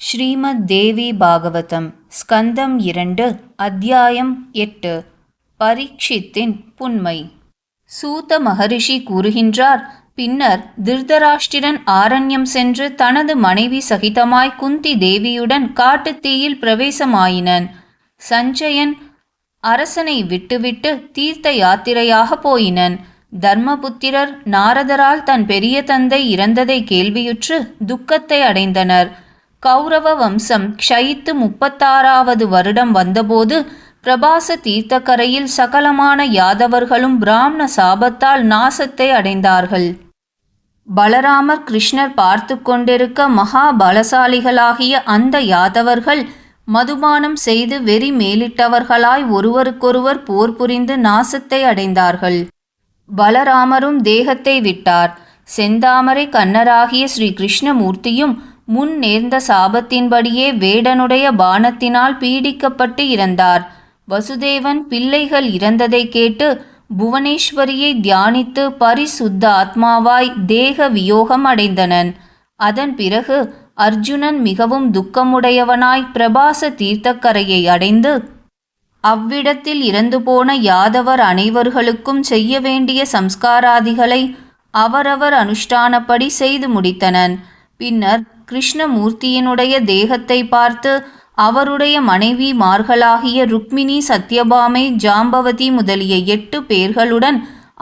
ஸ்ரீமத் தேவி பாகவதம் ஸ்கந்தம் இரண்டு அத்தியாயம் எட்டு பரீட்சித்தின் புன்மை. சூத மகரிஷி கூறுகின்றார் பின்னர் திருதராஷ்டிரன் ஆரண்யம் சென்று தனது மனைவி சகிதமாய் குந்தி தேவியுடன் காட்டுத்தீயில் பிரவேசமாயினன். சஞ்சயன் அரசனை விட்டுவிட்டு தீர்த்த யாத்திரையாக போயினன். தர்மபுத்திரர் நாரதரால் தன் பெரிய தந்தை இறந்ததை கேள்வியுற்று துக்கத்தை அடைந்தனர். கௌரவ வம்சம் க்ஷயித்து முப்பத்தாறாவது வருடம் வந்தபோது பிரபாச தீர்த்தக்கரையில் சகலமான யாதவர்களும் பிராமண சாபத்தால் நாசத்தை அடைந்தார்கள். பலராமர் கிருஷ்ணர் பார்த்து கொண்டிருக்க மகா பலசாலிகளாகிய அந்த யாதவர்கள் மதுபானம் செய்து வெறி மேலிட்டவர்களாய் ஒருவருக்கொருவர் போர் புரிந்து நாசத்தை அடைந்தார்கள். பலராமரும் தேகத்தை விட்டார். செந்தாமரை கண்ணராகிய ஸ்ரீ கிருஷ்ணமூர்த்தியும் முன் நேர்ந்த சாபத்தின்படியே வேடனுடைய பானத்தினால் பீடிக்கப்பட்டு இறந்தார். வசுதேவன் பிள்ளைகள் இறந்ததை கேட்டு புவனேஸ்வரியை தியானித்து பரிசுத்த ஆத்மாவாய் தேக வியோகம் அடைந்தனன். அதன் பிறகு அர்ஜுனன் மிகவும் துக்கமுடையவனாய் பிரபாச தீர்த்தக்கரையை அடைந்து அவ்விடத்தில் இறந்து போன யாதவர் அனைவர்களுக்கும் செய்ய வேண்டிய சம்ஸ்காராதிகளை அவரவர் அனுஷ்டானப்படி செய்து முடித்தனன். பின்னர் கிருஷ்ணமூர்த்தியினுடைய தேகத்தை பார்த்து அவருடைய மனைவிமார்களாகிய ருக்மிணி சத்யபாமை ஜாம்பவதி முதலிய எட்டு பேர்களுடன்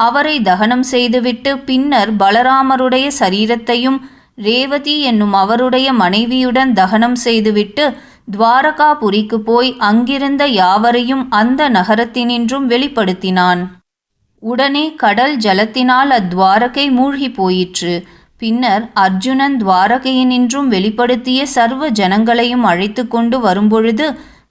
அவரை தகனம் செய்துவிட்டு பின்னர் பலராமருடைய சரீரத்தையும் ரேவதி என்னும் அவருடைய மனைவியுடன் தகனம் செய்துவிட்டு துவாரகாபுரிக்கு போய் அங்கிருந்த யாவரையும் அந்த நகரத்தினின்றும் வெளிப்படுத்தினான். உடனே கடல் ஜலத்தினால் அத்வாரகை மூழ்கி போயிற்று. பின்னர் அர்ஜுனன் துவாரகையினின்றும் வெளிப்படுத்திய சர்வ ஜனங்களையும் அழைத்து கொண்டு வரும்பொழுது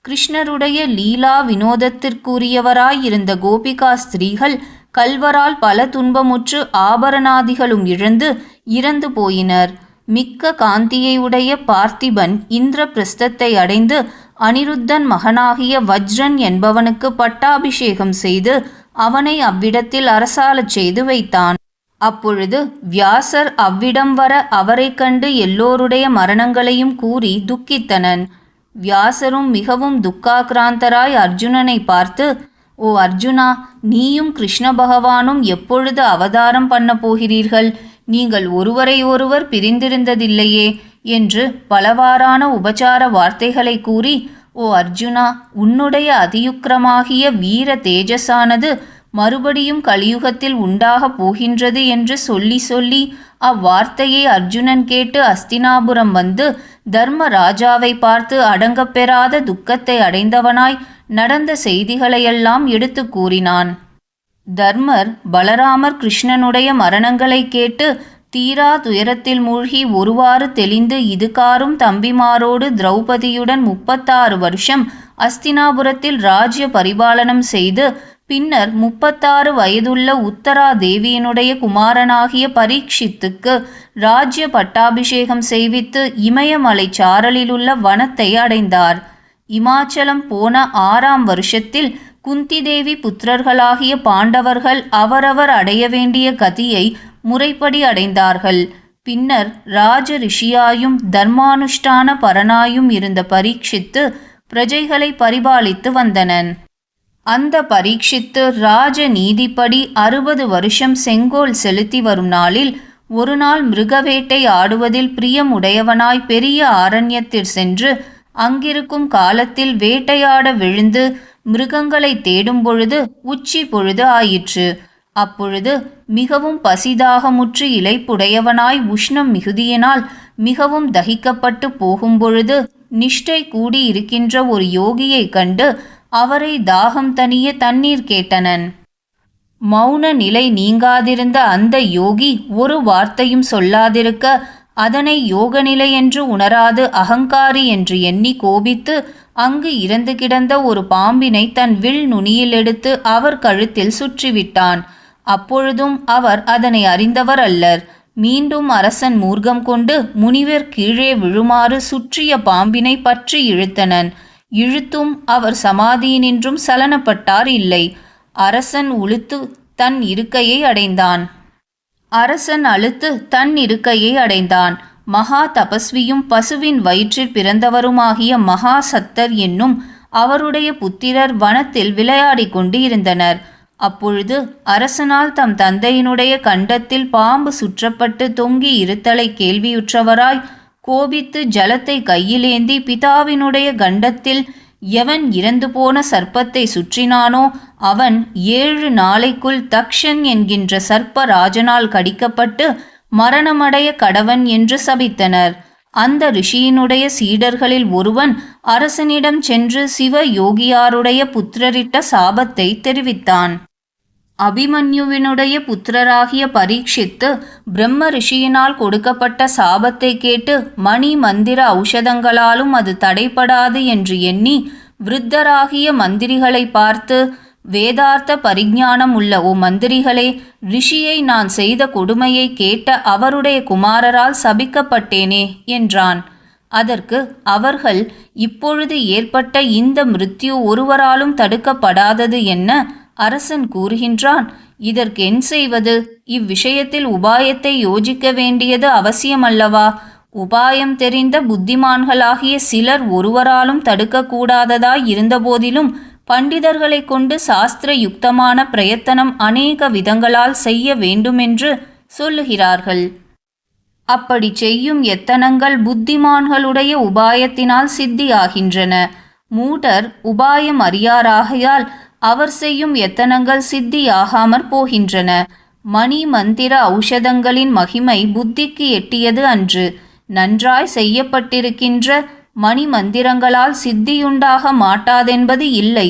கிருஷ்ணருடைய லீலா வினோதத்திற்குரியவராயிருந்த கோபிகா ஸ்திரீகள் கல்வரால் பல துன்பமுற்று ஆபரணாதிகளும் இழந்து இறந்து போயினர். மிக்க காந்தியை உடைய பார்த்திபன் இந்திரபிரஸ்தத்தை அடைந்து அனிருத்தன் மகனாகிய வஜ்ரன் என்பவனுக்கு பட்டாபிஷேகம் செய்து அவனை அவ்விடத்தில் அரசாளச் செய்து வைத்தான். அப்பொழுது வியாசர் அவ்விடம் வர அவரை கண்டு எல்லோருடைய மரணங்களையும் கூறி துக்கித்தனன். வியாசரும் மிகவும் துக்காக்கிராந்தராய் அர்ஜுனனை பார்த்து ஓ அர்ஜுனா நீயும் கிருஷ்ண பகவானும் எப்பொழுது அவதாரம் பண்ண போகிறீர்கள்? நீங்கள் ஒருவரை ஒருவர் பிரிந்திருந்ததில்லையே என்று பலவாறான உபசார வார்த்தைகளை கூறி ஓ அர்ஜுனா உன்னுடைய அதியுக்கிரமாகிய வீர தேஜஸானது மறுபடியும் கலியுகத்தில் உண்டாகப் போகின்றது என்று சொல்லி சொல்லி அவ்வார்த்தையை அர்ஜுனன் கேட்டு அஸ்தினாபுரம் வந்து தர்ம ராஜாவை பார்த்து அடங்கப்பெறாத துக்கத்தை அடைந்தவனாய் நடந்த செய்திகளையெல்லாம் எடுத்து கூறினான். தர்மர் பலராமர் கிருஷ்ணனுடைய மரணங்களை கேட்டு தீரா துயரத்தில் மூழ்கி ஒருவாறு தெளிந்து இதுகாரும் தம்பிமாரோடு திரௌபதியுடன் முப்பத்தாறு வருஷம் அஸ்தினாபுரத்தில் ராஜ்ய பரிபாலனம் செய்து பின்னர் முப்பத்தாறு வயதுள்ள உத்தரா தேவியினுடைய குமாரனாகிய பரீட்சித்துக்கு ராஜ்ய பட்டாபிஷேகம் செய்வித்து இமயமலை சாரலிலுள்ள வனத்தை அடைந்தார். இமாச்சலம் போன ஆறாம் வருஷத்தில் குந்தி தேவி புத்திரர்களாகிய பாண்டவர்கள் அவரவர் அடைய வேண்டிய கதியை முறைப்படி அடைந்தார்கள். பின்னர் ராஜ ரிஷியாயும் தர்மானுஷ்டான பரனாயும் இருந்த பரீட்சித்து பிரஜைகளை பரிபாலித்து வந்தனன். அந்த பரீட்சித்து ராஜ நீதிப்படி அறுபது வருஷம் செங்கோல் செலுத்தி வரும் நாளில் ஒரு நாள் மிருகவேட்டை ஆடுவதில் பிரியமுடையவனாய் பெரிய ஆரண்யத்தில் சென்று அங்கிருக்கும் காலத்தில் வேட்டையாட விழுந்து மிருகங்களை தேடும் பொழுது உச்சி பொழுது ஆயிற்று. அப்பொழுது மிகவும் பசிதாகமுற்று இலைப்புடையவனாய் உஷ்ணம் மிகுதியினால் மிகவும் தகிக்கப்பட்டு போகும்பொழுது நிஷ்டை கூடி இருக்கின்ற ஒரு யோகியை கண்டு அவரை தாகம் தனிய தண்ணீர் கேட்டனன். மௌன நிலை நீங்காதிருந்த அந்த யோகி ஒரு வார்த்தையும் சொல்லாதிருக்க அதனை யோக நிலை என்று உணராது அகங்காரி என்று எண்ணி கோபித்து அங்கு இறந்து கிடந்த ஒரு பாம்பினை தன் வில் நுனியில் எடுத்து அவர் கழுத்தில் சுற்றிவிட்டான். அப்பொழுதும் அவர் அதனை அறிந்தவர் அல்லர். மீண்டும் அரசன் மூர்க்கம் கொண்டு முனிவர் கீழே விழுமாறு சுற்றிய பாம்பினை பற்றி இழுத்தனன். இழுத்தும் அவர் சமாதியினின்றும் சலனப்பட்டார் இல்லை. அரசன் உளுத்து தன் இருக்கையை அடைந்தான். அரசன் அழுத்து தன் இருக்கையை அடைந்தான். மகா தபஸ்வியும் பசுவின் வயிற்றில் பிறந்தவருமாகிய மகா சத்தர் என்னும் அவருடைய புத்திரர் வனத்தில் விளையாடிக் கொண்டு இருந்தனர். அப்பொழுது அரசனால் தம் தந்தையினுடைய கண்டத்தில் பாம்பு சுற்றப்பட்டு தொங்கி இருத்தலை கேள்வியுற்றவராய் கோபித்து ஜலத்தை கையிலேந்தி பிதாவினுடைய கண்டத்தில் எவன் இறந்து போன சர்ப்பத்தை சுற்றினானோ அவன் ஏழு நாளைக்குள் தக்ஷன் என்கின்ற சர்ப்ப ராஜனால் கடிக்கப்பட்டு மரணமடைய கடவன் என்று சபித்தனர். அந்த ரிஷியினுடைய சீடர்களில் ஒருவன் அரசனிடம் சென்று சிவ யோகியாருடைய புத்திரரிட்ட சாபத்தை தெரிவித்தான். அபிமன்யுவினுடைய புத்திரராகிய பரீட்சித்து பிரம்ம ரிஷியினால் கொடுக்கப்பட்ட சாபத்தை கேட்டு மணி மந்திர ஔஷதங்களாலும் அது தடைப்படாது என்று எண்ணி விருத்தராகிய மந்திரிகளை பார்த்து வேதார்த்த பரிஞானம் உள்ள ஓ மந்திரிகளே ரிஷியை நான் செய்த கொடுமையை கேட்ட அவருடைய குமாரரால் சபிக்கப்பட்டேனே என்றான். அதற்கு அவர்கள் இப்பொழுது ஏற்பட்ட இந்த மிருத்யு ஒருவராலும் தடுக்கப்படாதது என்ன? அரசன் கூறுகின்றான் இதற்கென் செய்வது? இவ்விஷயத்தில் உபாயத்தை யோசிக்க வேண்டியது அவசியமல்லவா? உபாயம் தெரிந்த புத்திமான்களாகிய சிலர் ஒருவராலும் தடுக்கக்கூடாததாய் இருந்தபோதிலும் பண்டிதர்களை கொண்டு சாஸ்திர யுக்தமான பிரயத்தனம் அநேக விதங்களால் செய்ய வேண்டுமென்று சொல்லுகிறார்கள். அப்படி செய்யும் எத்தனங்கள் புத்திமான்களுடைய உபாயத்தினால் சித்தியாகின்றன. மூடர் உபாயம் அறியாராகையால் அவர் செய்யும் எத்தனங்கள் சித்தியாகாமற் போகின்றன. மணி மந்திர ஔஷதங்களின் மகிமை புத்திக்கு எட்டியது அன்று. நன்றாய் செய்யப்பட்டிருக்கின்ற மணி மந்திரங்களால் சித்தியுண்டாக மாட்டாதென்பது இல்லை.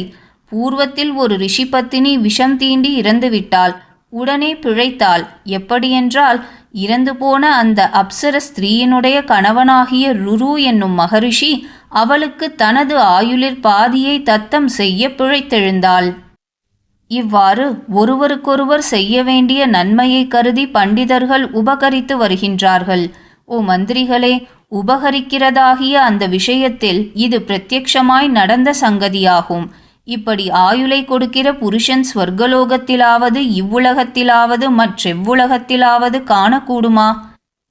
பூர்வத்தில் ஒரு ரிஷிபத்தினி விஷம் தீண்டி இறந்துவிட்டாள். உடனே பிழைத்தாள். எப்படியென்றால் இறந்து போன அந்த அப்சர ஸ்திரீயினுடைய கணவனாகிய ருரு என்னும் மகரிஷி அவளுக்கு தனது ஆயுளில் பாதியை தத்தம் செய்ய பிழைத்தெழுந்தாள். இவ்வாறு ஒருவருக்கொருவர் செய்ய வேண்டிய நன்மையை கருதி பண்டிதர்கள் உபகரித்து வருகின்றார்கள். ஓ மந்திரிகளே உபகரிக்கிறதாகிய அந்த விஷயத்தில் இது பிரத்யக்ஷமாய் நடந்த சங்கதியாகும். இப்படி ஆயுளை கொடுக்கிற புருஷன் ஸ்வர்கலோகத்திலாவது இவ்வுலகத்திலாவது மற்றெவ்வுலகத்திலாவது காணக்கூடுமா?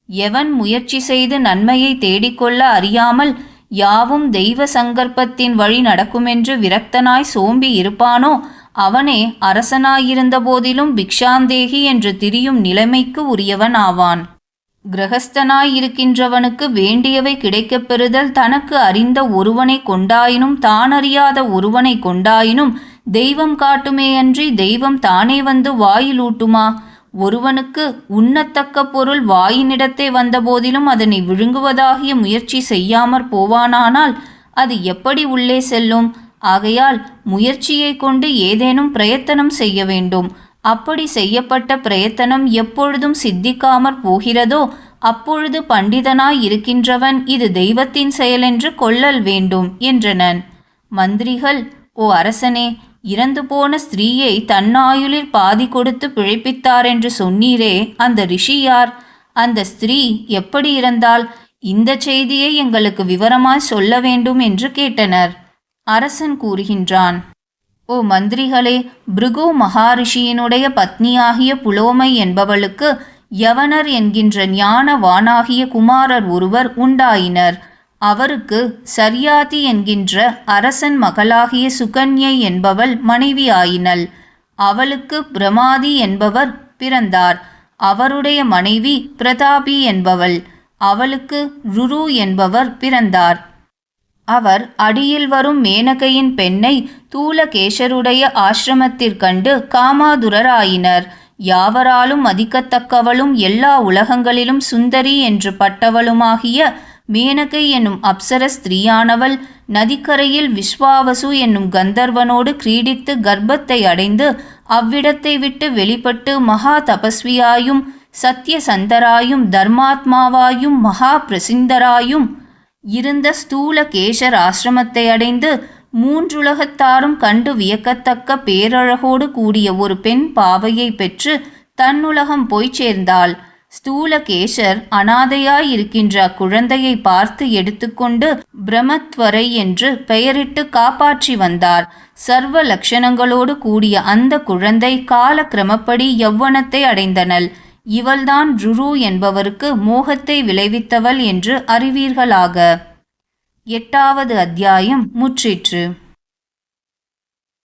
எவன் முயற்சி செய்து நன்மையை தேடிக்கொள்ள அறியாமல் யாவும் தெய்வ சங்கற்பத்தின் வழி நடக்குமென்று விரக்தனாய் சோம்பி இருப்பானோ? அவனே அரசனாயிருந்த போதிலும் பிக்ஷாந்தேகி என்று திரியும் நிலைமைக்கு உரியவன் ஆவான். கிரகஸ்தனாயிருக்கின்றவனுக்கு வேண்டியவை கிடைக்கப் பெறுதல் தனக்கு அறிந்த ஒருவனை கொண்டாயினும் தானறியாத ஒருவனை கொண்டாயினும் தெய்வம் காட்டுமேயன்றி தெய்வம் தானே வந்து வாயிலூட்டுமா? ஒருவனுக்கு உண்ணத்தக்க பொருள் வாயினிடத்தே வந்தபோதிலும் அதனை விழுங்குவதாகிய முயற்சி செய்யாமற் போவானானால் அது எப்படி உள்ளே செல்லும்? ஆகையால் முயற்சியை கொண்டு ஏதேனும் பிரயத்தனம் செய்ய வேண்டும். அப்படி செய்யப்பட்ட பிரயத்தனம் எப்பொழுதும் சித்திக்காமற் போகிறதோ அப்பொழுது பண்டிதனாய் இருக்கின்றவன் இது தெய்வத்தின் செயலென்று கொள்ளல் வேண்டும் என்றனன். மந்திரிகள் ஓ அரசனே இறந்து போன ஸ்திரீயை தன்னாயுளில் பாதி கொடுத்து பிழைப்பித்தார் என்று சொன்னீரே அந்த ரிஷி யார்? அந்த ஸ்திரீ எப்படி இறந்தால் இந்த செய்தியை எங்களுக்கு விவரமாய் சொல்ல வேண்டும் என்று கேட்டனர். அரசன் கூறுகின்றான் ஓ மந்திரிகளே பிருகு மகாரிஷியினுடைய பத்னியாகிய புலோமை என்பவளுக்கு யவனர் என்கின்ற ஞான வானாகிய குமாரர் ஒருவர் உண்டாயினர். அவருக்கு சரியாதி என்கின்ற அரசன் மகளாகிய சுகன்யை என்பவள் மனைவியாயினள். அவளுக்கு பிரமாதி என்பவர் பிறந்தார். அவருடைய மனைவி பிரதாபி என்பவள். அவளுக்கு ருரு என்பவர் பிறந்தார். அவர் அடியில் வரும் மேனகையின் பெண்ணை தூலகேஷருடைய ஆசிரமத்திற்கண்டு காமாதுரராயினர். யாவராலும் மதிக்கத்தக்கவளும் எல்லா உலகங்களிலும் சுந்தரி என்று பட்டவளுமாகிய மேனகை என்னும் அப்சர ஸ்திரீயானவள் நதிக்கரையில் விஸ்வாவசு என்னும் கந்தர்வனோடு கிரீடித்து கர்ப்பத்தை அடைந்து அவ்விடத்தை விட்டு வெளிப்பட்டு மகா தபஸ்வியாயும் சத்தியசந்தராயும் தர்மாத்மாவாயும் மகா பிரசிந்தராயும் இருந்த ஸ்தூல கேசர் ஆசிரமத்தை அடைந்து மூன்றுலகத்தாரும் கண்டு வியக்கத்தக்க பேரழகோடு கூடிய ஒரு பெண் பாவையை பெற்று தன்னுலகம் போய்ச் சேர்ந்தாள். ஸ்தூலகேசர் அனாதையாயிருக்கின்ற அக்குழந்தையை பார்த்து எடுத்துக்கொண்டு பிரமத்வரை என்று பெயரிட்டு காப்பாற்றி வந்தார். சர்வ லட்சணங்களோடு கூடிய அந்த குழந்தை கால கிரமப்படி யௌவனத்தை அடைந்தனள். இவள்தான் ருரு என்பவருக்கு மோகத்தை விளைவித்தவள் என்று அறிவீர்களாக. எட்டாவது அத்தியாயம் முற்றிற்று.